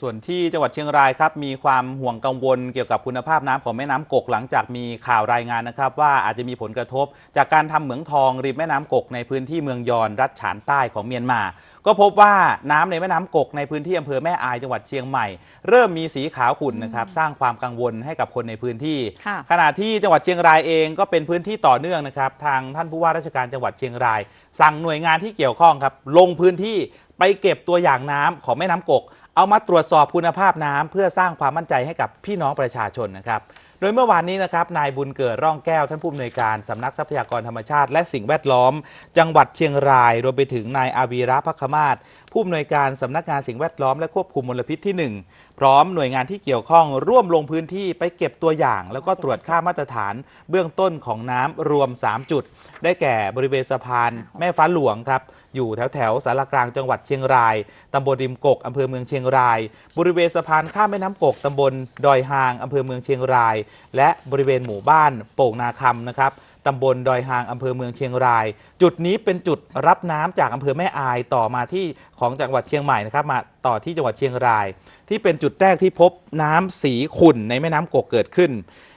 ส่วนที่จังหวัดเชียงรายครับมีความห่วงกังวลเกี่ยวกับคุณภาพน้ำของแม่น้ำกก หลังจากมีข่าวรายงานนะครับ ว่าอาจจะมีผลกระทบ จากการทำเหมืองทองริมแม่น้ำกก ในพื้นที่เมืองยอนรัฐฉานใต้ของเมียนมา ก็พบว่าน้ำในแม่น้ำกก ในพื้นที่อำเภอแม่อายจังหวัดเชียงใหม่ เริ่มมีสีขาวขุ่นนะครับสร้างความกังวลให้กับคนในพื้นที่ค่ะขณะที่จังหวัดเชียงรายเองก็เป็นพื้นที่ต่อเนื่องนะครับทางท่านผู้ว่าราชการจังหวัดเชียงราย สั่งหน่วยงานที่เกี่ยวข้องครับลงพื้นที่ไปเก็บตัวอย่างน้ำของแม่น้ำกก เอามาตรวจสอบคุณภาพน้ำเพื่อสร้างความมั่นใจให้กับพี่น้องประชาชนนะครับ โดยเมื่อวานนี้นะครับนายบุญเกิดร่องแก้วท่านผู้อำนวยการสำนักทรัพยากรธรรมชาติ และสิ่งแวดล้อม จังหวัดเชียงราย รวมไปถึงนายอาวีระพักขมาศผู้อำนวยการสำนักงานสิ่งแวดล้อมและควบคุมมลพิษที่ 1 พร้อมหน่วยงานที่เกี่ยวข้องร่วมลงพื้นที่ไปเก็บตัวอย่าง แล้วก็ตรวจค่ามาตรฐาน เบื้องต้นของน้ำรวม 3 จุด ได้แก่บริเวณสะพาน แม่ฟ้าหลวงครับอยู่แถวแถวสารกลางจังหวัดเชียงรายตำบลริมกกอำเภอเมืองเชียงราย บริเวณสะพานข้ามแม่น้ำกกตำบลดอยหางอำเภอเมืองเชียงราย และบริเวณหมู่บ้านโป่งนาคำนะครับตำบลดอยหางอำเภอเมืองเชียงราย จุดนี้เป็นจุดรับน้ำจากอำเภอแม่อายต่อมาที่ของจังหวัดเชียงใหม่นะครับมา ต่อที่จังหวัดเชียงราย ที่เป็นจุดแรกที่พบน้ำสีขุ่นในแม่น้ำกกเกิดขึ้น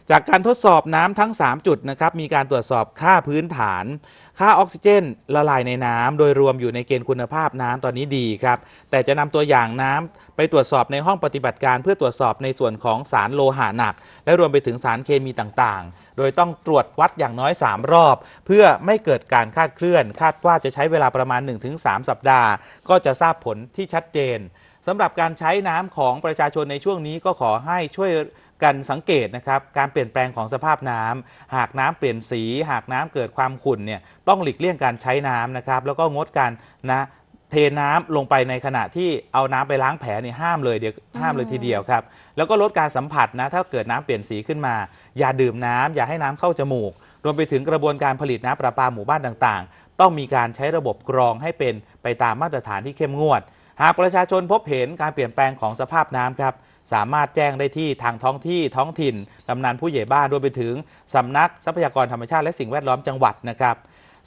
จากการทดสอบน้ำทั้ง 3 จุดนะครับมีการตรวจสอบค่าพื้นฐาน ค่าออกซิเจนละลายในน้ำโดยรวมอยู่ในเกณฑ์คุณภาพน้ำตอนนี้ดีครับ แต่จะนำตัวอย่างน้ำไปตรวจสอบในห้องปฏิบัติการ เพื่อตรวจสอบในส่วนของสารโลหะหนัก และรวมไปถึงสารเคมีต่างๆ โดยต้องตรวจวัดอย่างน้อย 3 รอบ เพื่อไม่เกิดการคาดเคลื่อน คาดว่าจะใช้เวลาประมาณ 1-3 สัปดาห์ ก็จะทราบผลที่ชัดเจน สำหรับการใช้น้ำของประชาชนในช่วงนี้ก็ขอให้ช่วยกันสังเกตนะครับการเปลี่ยนแปลงของสภาพน้ำหากน้ำเปลี่ยนสี หากน้ำเกิดความขุ่นเนี่ยต้องหลีกเลี่ยงการใช้น้ำนะครับ แล้วก็งดการนะเทน้ำลงไปในขณะที่เอาน้ำไปล้างแผลเนี่ยห้ามเลยเดี๋ยวห้ามเลยทีเดียวครับ แล้วก็ลดการสัมผัสนะถ้าเกิดน้ำเปลี่ยนสีขึ้นมา อย่าดื่มน้ำอย่าให้น้ำเข้าจมูก รวมไปถึงกระบวนการผลิตน้ำประปาหมู่บ้านต่างๆ ต้องมีการใช้ระบบกรองให้เป็นไปตามมาตรฐานที่เข้มงวด หากประชาชนพบเห็นการเปลี่ยนแปลงของสภาพน้ำครับ สามารถแจ้งได้ที่ทางท้องที่ท้องถิ่นกำนันผู้ใหญ่บ้านรวมไปถึงสำนักทรัพยากรธรรมชาติและสิ่งแวดล้อมจังหวัดนะครับ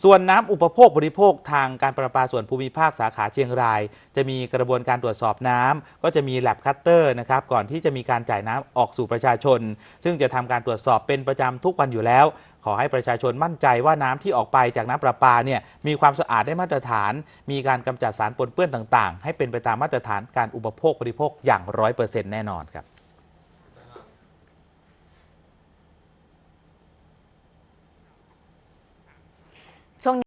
ส่วนน้ำอุปโภคบริโภคทางการประปาส่วนภูมิภาคสาขาเชียงราย จะมีกระบวนการตรวจสอบน้ำก็จะมีแลบคัตเตอร์นะครับก่อนที่จะมีการจ่ายน้ำออกสู่ประชาชน ซึ่งจะทำการตรวจสอบเป็นประจำทุกวันอยู่แล้ว ขอให้ประชาชนมั่นใจว่าน้ำที่ออกไปจากน้ำประปาเนี่ยมีความสะอาดได้มาตรฐาน มีการกำจัดสารปนเปื้อนต่าง ๆ ให้เป็นไปตามมาตรฐานการอุปโภคบริโภคอย่างร้อยเปอร์เซ็นต์แน่นอนครับ